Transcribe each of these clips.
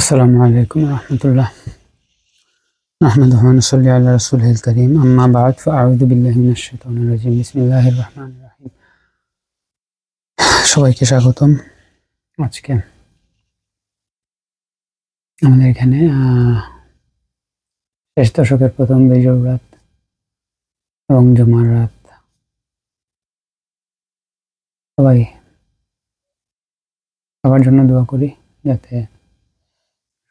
আসসালামু আলাইকুম রহমতুল্লাহ। আহমদ রহমান সাল্লি আল্লাহ রসুল হিল করিম। আম্মা বাদ আউদুবিল্লাহিমিনাজিম বিসমিল্লাহ রহমান রাহিম। সবাইকে স্বাগতম আজকে। আমাদের এখানে শেষ দশকের প্রথম বেজর রাত এবং জমার রাত। সবাই সবার জন্য দোয়া করি যাতে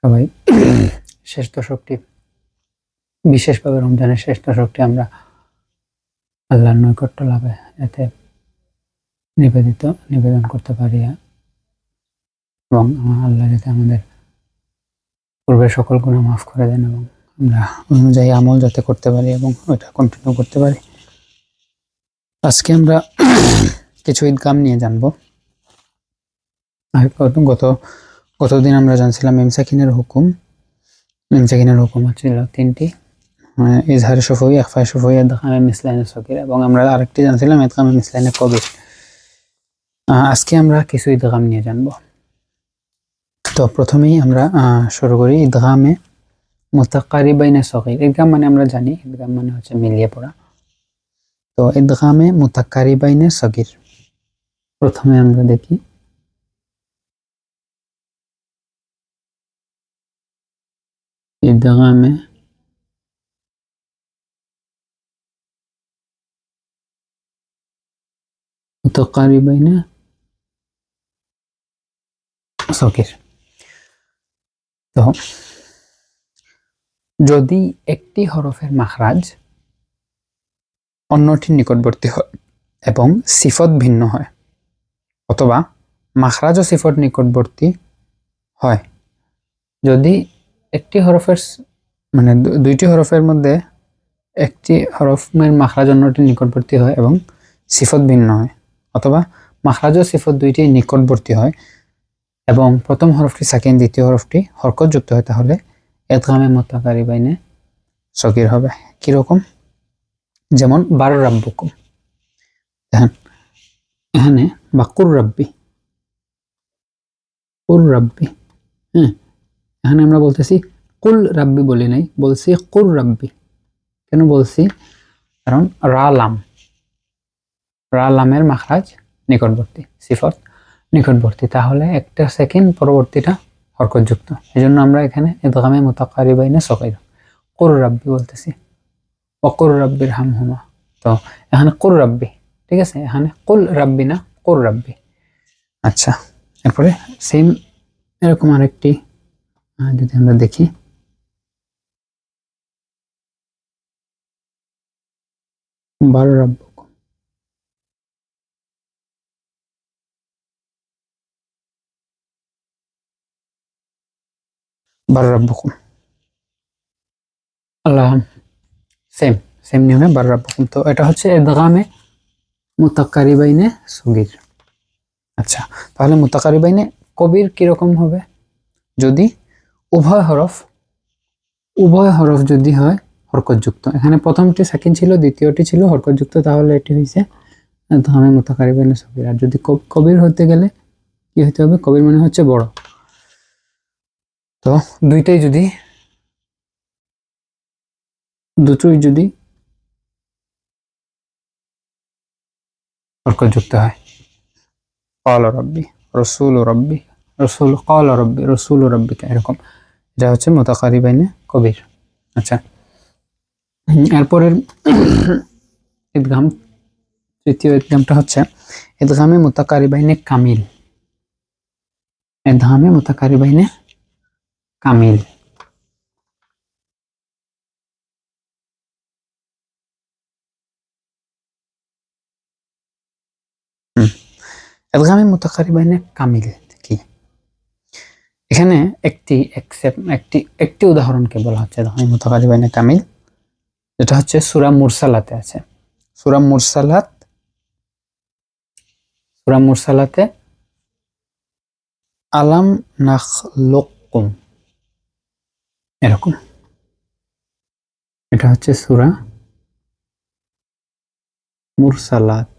সবাই। শেষ দশকটি, বিশেষভাবে রমজানের শেষ দশকটি আমরা আল্লাহর নৈকট্য লাভে যাতে নিবেদিত, নিবেদন করতে পারি। এবং আল্লাহ যাতে আমাদের পূর্বের সকল গুণা মাফ করে দেন এবং আমরা অনুযায়ী আমল যাতে করতে পারি এবং ওইটা কন্টিনিউ করতে পারি। আজকে আমরা কিছু ঈদগাম নিয়ে জানব। গত গত গতদিন আমরা জানছিলাম ইমসাকিনের হুকুম? ইমসাকিনের হুকুম হচ্ছিল তিনটি। মানে ইজহার সফই একফায় সফই এদখামে মিসলাইনে সকির এবং আমরা আরেকটি জানছিলাম এদখামে মিসলাইনে কবির। আজকে আমরা কিছু ঈদগাম নিয়ে জানব। তো প্রথমেই আমরা শুরু করি ঈদগামে মুতাকারি বাইনে সকির ঈদগাম মানে আমরা জানি ঈদগাম মানে হচ্ছে মিলিয়ে পড়া। তো ঈদগামে মুতাকারি বাইনে সকির প্রথমে আমরা দেখি ঈদগামে মুতাকারিবাইনে সকির তো যদি একটি হরফের মাখরাজ অন্যটির নিকটবর্তী হয় এবং সিফত ভিন্ন হয় অথবা মাখরাজ ও সিফত নিকটবর্তী হয় যদি একটি হরফের মানে দুইটি হরফের মধ্যে একটি হরফের মাখরাজ অন্যটি নিকটবর্তী হয় এবং সিফত ভিন্ন হয়, অথবা মাখরাজ ও সিফত দুইটি নিকটবর্তী হয় এবং প্রথম হরফটি সাকিন, দ্বিতীয় হরফটি হরকত যুক্ত হয়, তাহলে এদগামে মোত্তাকারি বাইনে সকির হবে। কীরকম? যেমন, বারো রাব্বুকুম। দেখেন, এখানে বা কুর রাব্বি। কুর রাব্বি হ্যাঁ এখানে আমরা বলতেছি কুল রাব্বি বলি নাই, বলছি কুর রাব্বি। কেন বলছি? কারণ রা লাম। রা লামের মাখরাজ নিকটবর্তী, সিফত নিকটবর্তী। তাহলে একটা সেকেন্ড পরবর্তীটা হরকতযুক্ত। এই জন্য আমরা এখানে এদগামে মোতাকারি বাইনে সকাই কুর রাব্বি বলতেছি। অকুর রাব্বির হাম হুমা তো এখানে কুর রাব্বি, ঠিক আছে? এখানে কুল রাব্বি না কুর রাব্বি। আচ্ছা এরপরে সেম এরকম আরেকটি যদি আমরা দেখি। বারো রাব্বুকুম বারো রাব্বুকুম আল্লাহ সেম সেম নিয়মে বারো রাব্বুকুম তো এটা হচ্ছে এদগামে মুতাক্কারি বাইনে সগির। আচ্ছা তাহলে মুতাকারি বাইনে কবির কীরকম হবে? যদি উভয় হরফ উভয় হরফ যদি হয় হরকতযুক্ত। এখানে প্রথমটি সাকিন ছিল, দ্বিতীয়টি ছিল হরকতযুক্ত, তাহলে এটি হয়েছে ধমে মোতাকারিবেন সবির আর যদি কবির হতে গেলে কি হতে হবে? কবির মানে হচ্ছে বড়। তো দুইটাই যদি, দুটোই যদি হরকতযুক্ত হয়। কল রব্বি রসুল রব্বি রসুল কল রব্বি রসুল রব্বিকা এরকম। এটা হচ্ছে মোতাকারিবাইনে কবির। আচ্ছা। এরপরের ঈদগাম তৃতীয় ঈদগামটা হচ্ছে ঈদগামে মোতাকারি বাইনে কামিল। ঈদগামে মোতাকারি বাইনে কামিল। ঈদগামে মোতাকারি বাইনে কামিল কি? এখানে একটি একটি একটি উদাহরণকে বলা হচ্ছে ঈদগামে মোতাকারি বাইনে কামিল। যেটা হচ্ছে সূরা মুরসালাতে আছে। সূরা মুরসালাত, সূরা মুরসালাতে আলাম নাখলুকুম। এরকম। এটা হচ্ছে সুরা মুরসালাত।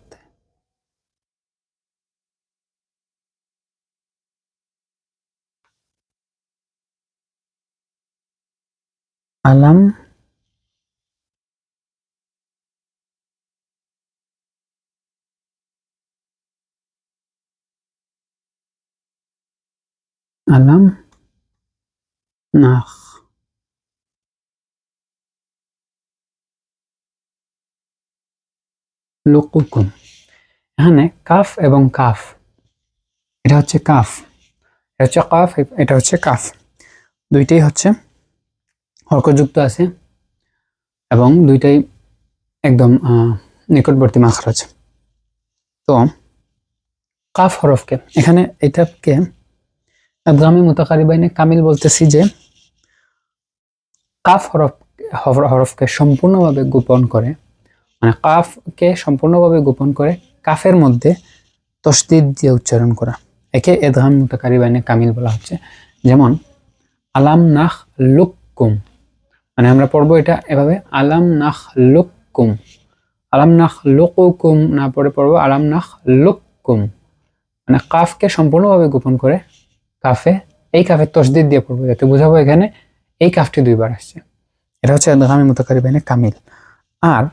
আলাম আলাম নাখ লুকুকুম এখানে কাফ এবং কাফ। এটা হচ্ছে কাফ। এটা হচ্ছে কাফ, এটা হচ্ছে কাফ। দুইটাই হচ্ছে হরকযুক্ত আছে এবং দুইটাই একদম নিকটবর্তী মাখরাজ। তো কাফ হরফকে, এখানে এটাকে আদগামী মুতাকারিবাইনে কামিল বলতেছি যে, কাফ হরফ হরফকে সম্পূর্ণভাবে গোপন করে মানে কাফকে সম্পূর্ণভাবে গোপন করে কাফের মধ্যে তসদিদ দিয়ে উচ্চারণ করা। একে এদগাম মুতাকারিবাইনে কামিল বলা হচ্ছে। যেমন, আলাম নাখ লুকুম মানে আমরা পড়ব এটা এভাবে, আলাম নাখ লুকুম আলাম নাখ লুকুম না পড়ে পড়ব, আলাম নাখ লুকুম মানে কাফকে সম্পূর্ণভাবে গোপন করে কাফে এই কাফের তসদিদ দিয়ে পড়ব যাতে বুঝাবো এখানে এই কাফটি দুইবার আসছে। এটা হচ্ছে এদগামী মুতাকারি বাইনে কামিল। আর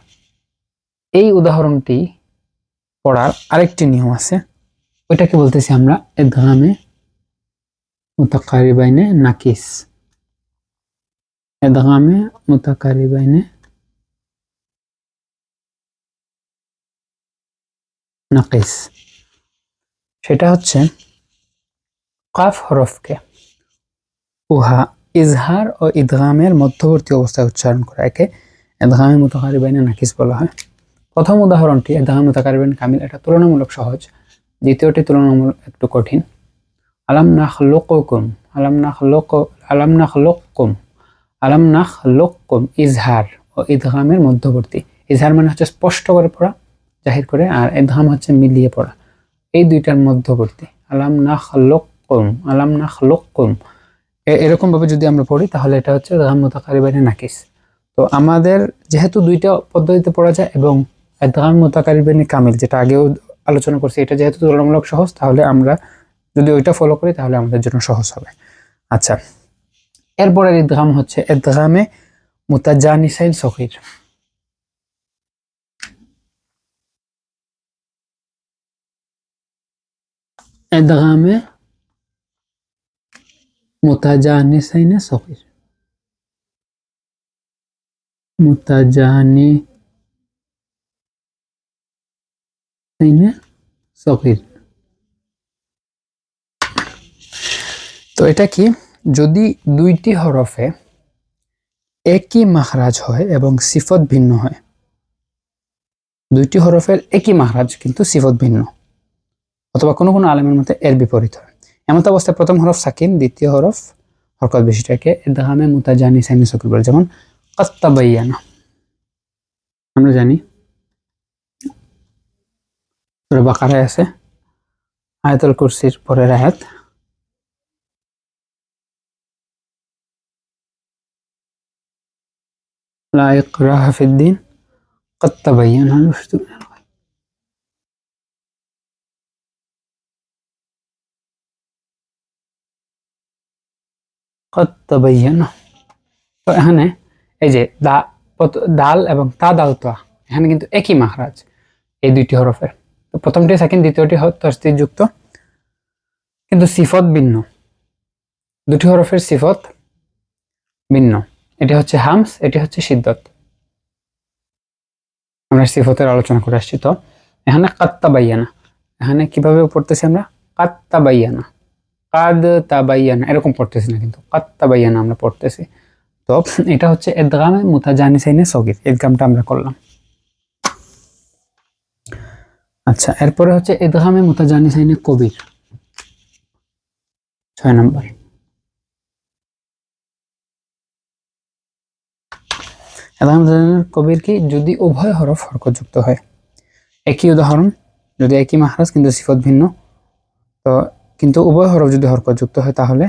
এই উদাহরণটি পড়ার আরেকটি নিয়ম আছে। ওইটাকে বলতেছি আমরা এদগামে মুতাকারি বাইনে নাকিস। এদগামে মুতাকারি বাইনে নাকিস। সেটা হচ্ছে কাফ হরফকে। উহা ইজহার ও ইদগামের মধ্যবর্তী অবস্থায় উচ্চারণ করা। একে এদগামে মুতাকারিবাইনে নাকিস বলা হয়। প্রথম উদাহরণটি এদগামে মুতাকারিবাইন কামিল এটা তুলনামূলক সহজ। দ্বিতীয়টি তুলনামূলক একটু কঠিন। আলাম নাখ লোকুম আলাম নাখ লোক আলাম নাখ লোকুম আলাম নাখ লোকুম ইজহার ও ইদগামের মধ্যবর্তী। ইজহার মানে হচ্ছে স্পষ্ট করে পড়া, জাহির করে, আর এদগাম হচ্ছে মিলিয়ে পড়া। এই দুইটার মধ্যবর্তী। আলাম নাখ লোকুম আলাম নাখ লোকুম এরকম ভাবে যদি আমরা পড়ি, তাহলে এটা হচ্ছে এদগাম মুতাকারিবাইনে নাকিস। তো আমাদের যেহেতু দুইটা পদ্ধতিতে পড়া যায় এবং এদগাম মুতাকারিবাইনে কামিল, যেটা আগেও আলোচনা করছি, এটা যেহেতু তুলনামূলক সহজ, তাহলে আমরা যদি ওইটা ফলো করি, তাহলে আমাদের জন্য সহজ হবে। আচ্ছা এরপরের ইদগাম হচ্ছে এদগামে মুতাজানিসাইন সহির এদগামে মুতাজানিসাইনে সহির মুতাজানি সাইনে সহির তো এটা কি? যদি দুইটি হরফে একই মাখরাজ হয় এবং সিফত ভিন্ন হয়, দুইটি হরফের একই মাখরাজ কিন্তু সিফত ভিন্ন, অথবা কোনো কোনো আলেমের মতে এর বিপরীত হয়। এমন অবস্থায় প্রথম হরফ সাকিন দ্বিতীয় হরফ হরকত বেশিটাকে এদাহামে মুতাজানি সাইনি সকিল বলে যেমন কত্তাবাইয়ানা আমরা জানি সূরা বাকারায় আছে আয়াতুল কুরসির পরের আয়াত لا إكراه في الدين قد تبين الرشد من তো এখানে এই যে দা দাল এবং তা দাল তোয়া এখানে কিন্তু একই মহারাজ, এই দুইটি হরফের। তো প্রথমটি সেকেন্ড দ্বিতীয়টি তসদির যুক্ত কিন্তু সিফত ভিন্ন। দুটি হরফের সিফত ভিন্ন। এটি হচ্ছে হামস, এটি হচ্ছে সিদ্ধত আমরা সিফতের আলোচনা করে আসছি, তো। এখানে কাত্তা বাইয়ানা এখানে কীভাবে পড়তেছি আমরা? কাত্তা বাইয়ানা কাদ তাবাইয়ানা এরকম পড়তেছি না কিন্তু কাত্তা বাইয়ানা আমরা পড়তেছি। তো এটা হচ্ছে এদগামে মুতাজানি সাইনে সগির এদগামটা আমরা করলাম। আচ্ছা এরপরে হচ্ছে এদগামে মুতাজানি সাইনে কবির। ছয় নম্বর। কবির কি? যদি উভয় হরফ হরকতযুক্ত হয়। একই উদাহরণ, যদি একই মাহরাজ, কিন্তু সিফত ভিন্ন। তো কিন্তু উভয় হরফ যদি হরকতযুক্ত হয়, তাহলে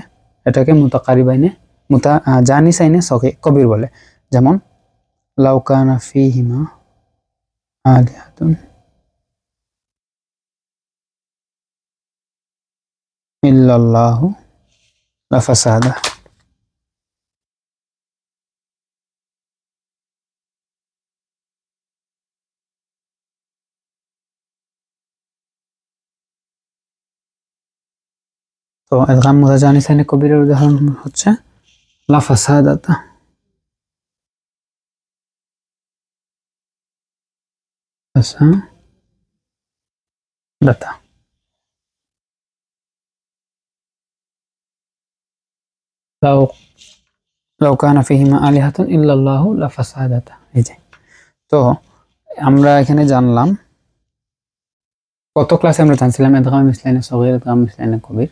এটাকে মোতাকারি বাইনে, মোতা জানি সাইনে সকে, কবির বলে। যেমন লাউকানা ফিহিমা আলিহাতুন ইল্লাল্লাহু লাফাসাদা তো এদগাম মুদাজানি সাইনে কবিরের উদাহরণ হচ্ছে লাফাসাদাতা দাতা। লাউ লাউ কানা ফিহিমা আলিহাতুন ইল্লাল্লাহু লাফাসাদাতা এই যে। তো আমরা এখানে জানলাম, কত ক্লাসে আমরা জানছিলাম এদগাম ইসলাইনে সগীর এদগাম ইসলাইনে কবির?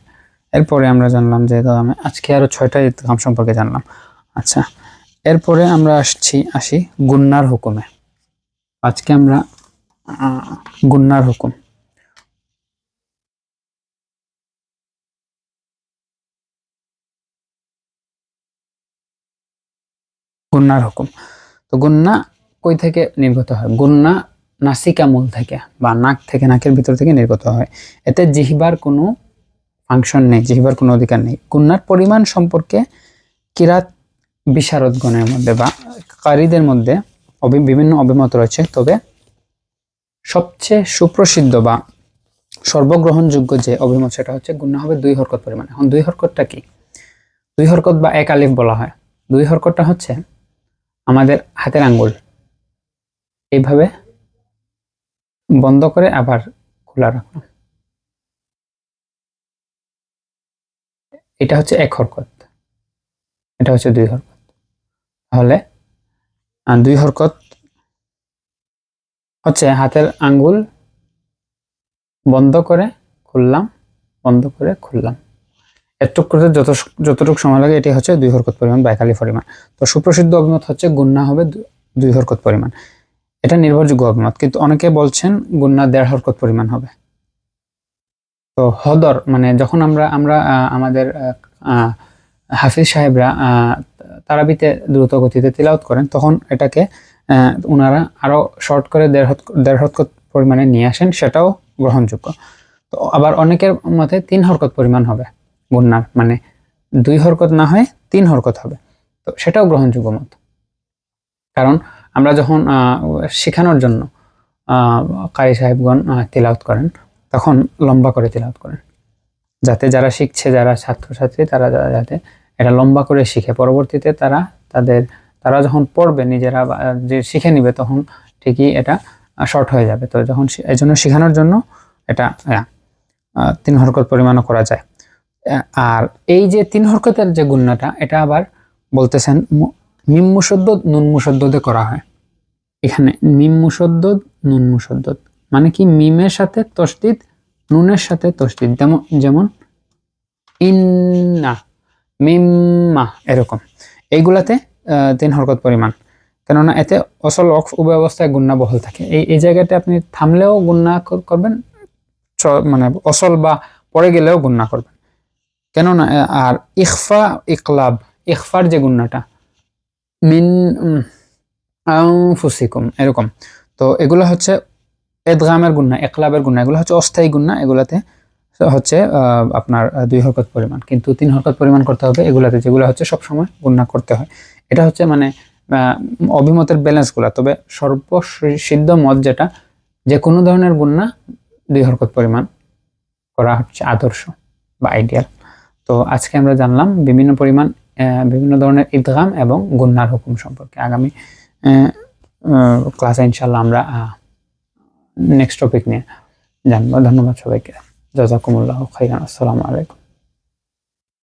এরপরে আমরা জানলাম যে এদগামে আজকে আরও ছয়টা এদগাম সম্পর্কে জানলাম। আচ্ছা এরপরে আমরা আসছি, আসি গুন্নার হুকুমে। আজকে আমরা গুন্নার হুকুম। গুন্নার হুকুম। তো গুন্না কই থেকে নির্গত হয়? গুন্না নাসিকা মূল থেকে বা নাক থেকে, নাকের ভিতর থেকে নির্গত হয়। এতে জিহ্বার কোনো ফাংশন নেই, জিহ্বার কোনো অধিকার নেই। গুন্নার পরিমাণ সম্পর্কে কিরাত বিশারদগণের মধ্যে বা কারীদের মধ্যে বিভিন্ন অভিমত রয়েছে। তবে সবচেয়ে সুপ্রসিদ্ধ বা সর্বগ্রহণযোগ্য যে অভিমত সেটা হচ্ছে গুন্না হবে দুই হরকত পরিমাণ। এখন দুই হরকতটা কি? দুই হরকত বা এক আলিফ বলা হয়। দুই হরকতটা হচ্ছে আমাদের হাতের আঙ্গুল। এইভাবে বন্ধ করে আবার খোলা রাখলাম এটা হচ্ছে এক হরকত। এটা হচ্ছে দুই হরকত। তাহলে দুই হরকত হচ্ছে হাতের আঙ্গুল বন্ধ করে খুললাম, বন্ধ করে খুললাম। এটুক করতে যত, যতটুকু সময় লাগে এটি হচ্ছে দুই হরকত পরিমাণ বা একালি পরিমাণ। তো সুপ্রসিদ্ধ অভিমত হচ্ছে গুন্না হবে দুই হরকত পরিমাণ। এটা নির্ভরযোগ্য অভিমত, কিন্তু অনেকে বলছেন গুন্না দেড় হরকত পরিমাণ হবে। তো হদর মানে যখন আমরা আমরা আমাদের হাফিজ সাহেবরা তারাবিতে দ্রুত গতিতে তিলাওত করেন তখন এটাকে ওনারা আরও শর্ট করে দেড় দেড় পরিমাণে নিয়ে আসেন সেটাও গ্রহণযোগ্য। তো আবার অনেকের মতে তিন হরকত পরিমাণ হবে গুন্নার মানে দুই হরকত না হয় তিন হরকত হবে। তো সেটাও গ্রহণযোগ্য মত। কারণ আমরা যখন শেখানোর জন্য কারি সাহেবগণ আহ, তিলাওত করেন তখন লম্বা করে তিলাওত করেন। যাতে যারা শিখছে, যারা ছাত্রছাত্রী, তারা যাতে এটা লম্বা করে শিখে। পরবর্তীতে তারা তাদের, তারা যখন পড়বে নিজেরা যে শিখে নিবে তখন ঠিকই এটা শর্ট হয়ে যাবে। তো যখন এই জন্য শেখানোর জন্য এটা তিন হরকত পরিমাণও করা যায়। আর এই যে তিন হরকতের যে গুণাটা এটা আবার বলতেছেন মু- মিম মুসদ্দদ নুন মুসদ্দদে করা হয়। এখানে মিম মুসদ্দদ নুন মুসদ্দদ মানে কি মিমের সাথে তসদিদ, নুনের সাথে তসদিদ। যেমন যেমন, ইন্না, মিম্মা, এরকম। এইগুলাতে তিন হরকত পরিমাণ। কেননা এতে অসল অক্ষ উভয় অবস্থায় গুন্না বহল থাকে। এই এই জায়গাতে আপনি থামলেও গুন্না করবেন মানে অসল বা পরে গেলেও গুন্না করবেন। কেননা আর ইখফা, ইকলাব, ইখফার যে গুন্নাটা মিন ফুসিকুম এরকম। তো এগুলো হচ্ছে এদগামের গুন্না একলাবের গুন্না, এগুলো হচ্ছে অস্থায়ী গুন্না, এগুলাতে হচ্ছে আপনার দুই হরকত পরিমাণ। কিন্তু তিন হরকত পরিমাণ করতে হবে এগুলাতে, যেগুলো হচ্ছে সবসময় গুন্না করতে হয়। এটা হচ্ছে মানে অভিমতের ব্যালেন্সগুলো তবে সর্বসিদ্ধ মত যেটা যে কোনো ধরনের গুন্না দুই হরকত পরিমাণ করা হচ্ছে আদর্শ বা আইডিয়াল তো আজকে আমরা জানলাম বিভিন্ন পরিমাণ বিভিন্ন ধরনের ইদগাম এবং গুন্নার হুকুম সম্পর্কে। আগামী ক্লাসে ইনশাল্লাহ আমরা নেক্সট টপিক নিয়ে জানব। ধন্যবাদ সবাইকে। জাজাকুমুল্লাহ খাইরান। আসসালামু আলাইকুম।